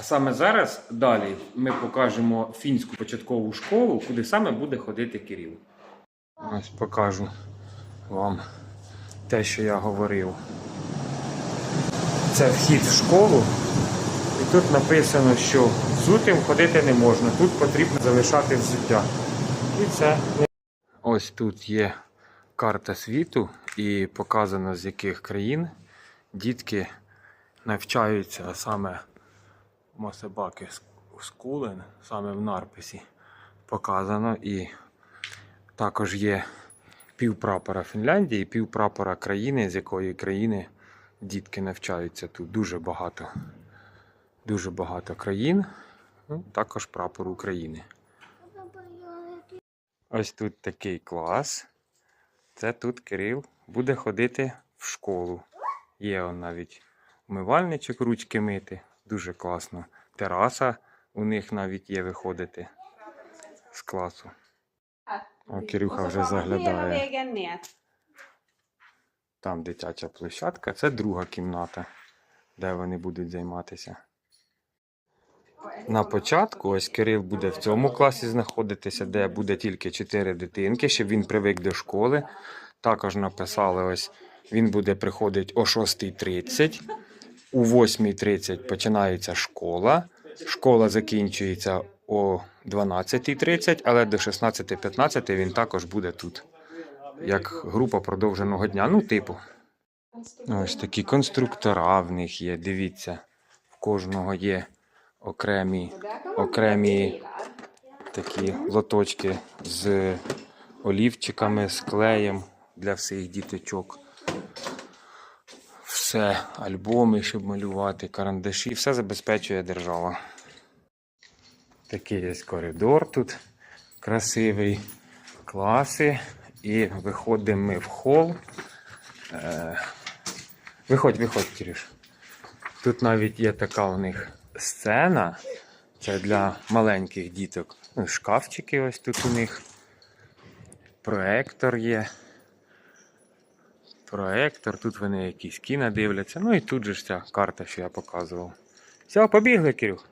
А саме зараз далі ми покажемо фінську початкову школу, куди саме буде ходити Кирил. Ось покажу вам те, що я говорив. Це вхід в школу. І тут написано, що взутим ходити не можна. Тут потрібно залишати взуття. І це. Ось тут є карта світу і показано з яких країн дітки навчаються саме Мосебаки Скулен, саме в Нарписі показано. І також є півпрапора Фінляндії, півпрапора країни, з якої країни дітки навчаються тут. Дуже багато. Дуже багато країн. Ну, також прапор України. Ось тут такий клас. Це тут Кирил буде ходити в школу. Є он навіть умивальничок ручки мити. Дуже класно. Тераса у них навіть є виходити з класу. О, Кирюха вже заглядає. Там дитяча площадка. Це друга кімната, де вони будуть займатися. На початку ось Кирил буде в цьому класі знаходитися, де буде тільки 4 дитинки, щоб він привик до школи. Також написали, ось він буде приходити о 6.30. У 8.30 починається школа. Школа закінчується о 12.30, але до 16.15 він також буде тут. Як група продовженого дня. Ну, типу. Ось такі конструктора в них є. Дивіться, в кожного є окремі окремі такі лоточки з олівчиками, з клеєм для всіх діточок. Все, альбоми, щоб малювати, карандаші, все забезпечує держава. Такий є коридор тут красивий, класи. І виходимо ми в хол. Е, Виходь, виходь, Кирюш. Тут навіть є така у них сцена. Це для маленьких діток. Ну, шкафчики ось тут у них. Проектор є. Проектор, тут вони якісь кіна дивляться. Ну і тут же ж ця карта, що я показував. Все, побігли, Кирюх.